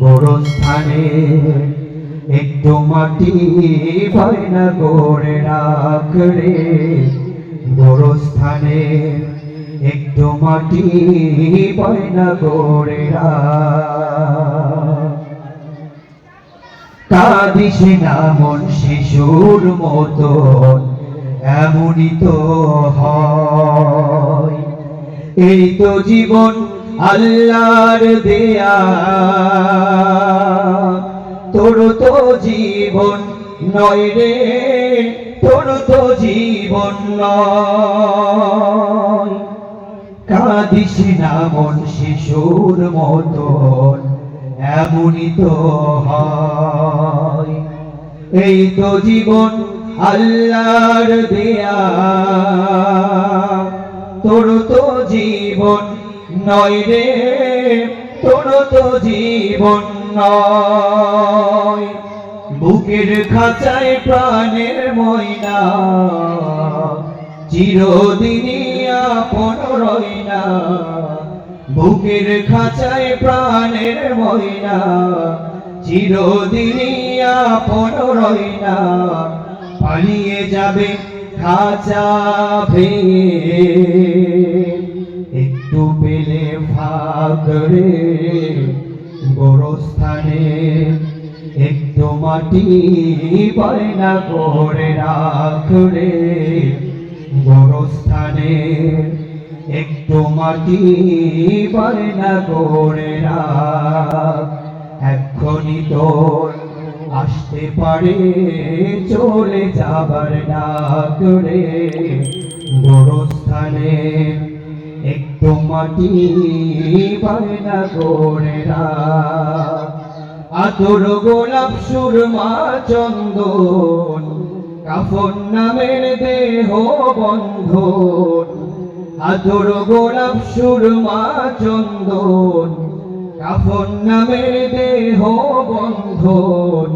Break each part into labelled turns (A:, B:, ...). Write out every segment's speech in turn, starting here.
A: গোরস্থানে একটু মাটি না, গড়ে রাখরে গোরস্থানে একটু মাটি না, গড়ে রাখ। কাঁদিস না মন শিশুর মতন। এমনই তো হয়। এই তো জীবন আল্লাহর দেয়া। তোর তো জীবন নয় রে, তোর তো জীবন নয়। কাঁদিস না মন শিশুর মতন, এমনই তো হয়। এই তো জীবন আল্লাহর দেয়া। তোর তো জীবন নয় রে, তোর তো জীবন নয়। বুকের খাঁচায় প্রাণের ময়না, চিরদিনই আপন রইনা। বুকের খাঁচায় প্রাণের ময়না, চিরদিনই আপন রইনা। পালিয়ে যাবে খাঁচা ভেঙে একটু পেলে ফাগরে গোরস্থানে, একটু মাটি বায়না করে রাখরে গোরস্থানে, একটু মাটি বায়না করে রাখ। এক্ষুনি তোর পারে চলে যাবার না করে গোরস্থানে একটু মাটি বায়না করে আতর গোলাপ সুরমা চন্দন, কাফন নামের দেহ বন্ধন। আতর গোলাপ সুরমা চন্দন, কাফন নামের দেহ বন্ধন।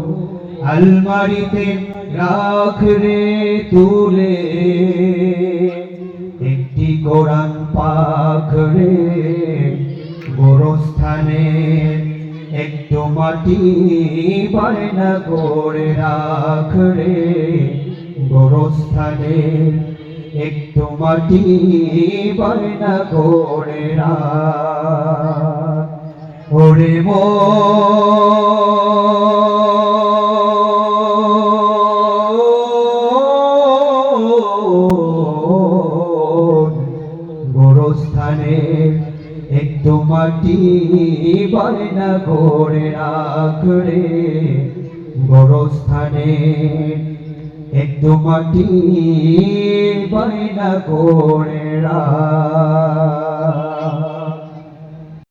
A: আলমারিতে রাখ রে তুলে। একটি কোরআন পাখ রে। গোরস্থানে একটু মাটি বায়না করে রাখ রে। গোরস্থানে একটু মাটি বায়না করে রাখ। ওরে মো গোরস্থানে একটু মাটি বায়না করে বড় গোরস্থানে একটু মাটি বায়না করে রাখ।